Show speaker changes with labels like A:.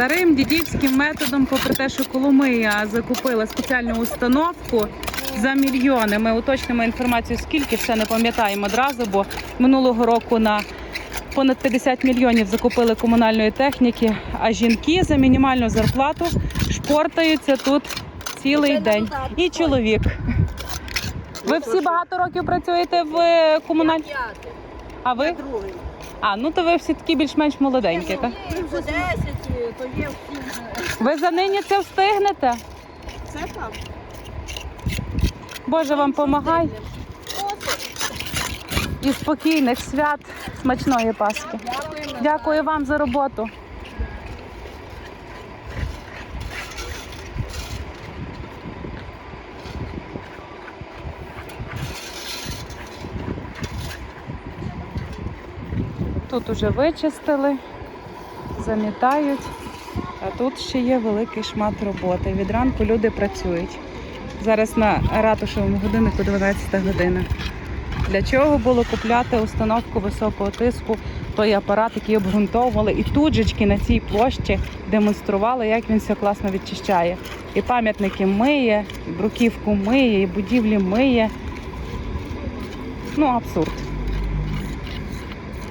A: Старим дідівським методом, попри те, що Коломия закупила спеціальну установку за мільйони. Ми уточнимо інформацію, скільки все не пам'ятаємо одразу, бо минулого року на понад 50 мільйонів закупили комунальної техніки, а жінки за мінімальну зарплату шпортаються тут цілий день. І чоловік. Ви всі багато років працюєте в е, комунальній? А ви? А, ну то ви всі такі більш-менш молоденькі, так?
B: Вже 10, то є всі.
A: Ви за нині це встигнете?
B: Це так.
A: Боже вам помагай і спокійних свят, смачної Пасхи. Дякую вам за роботу. Тут уже вичистили, замітають, а тут ще є великий шмат роботи. Від ранку люди працюють. Зараз на ратушевому годиннику 12 година. Для чого було купляти установку високого тиску, той апарат, який обґрунтовували, і тут жечки на цій площі демонстрували, як він все класно відчищає. І пам'ятники миє, і бруківку миє, і будівлі миє. Ну, абсурд.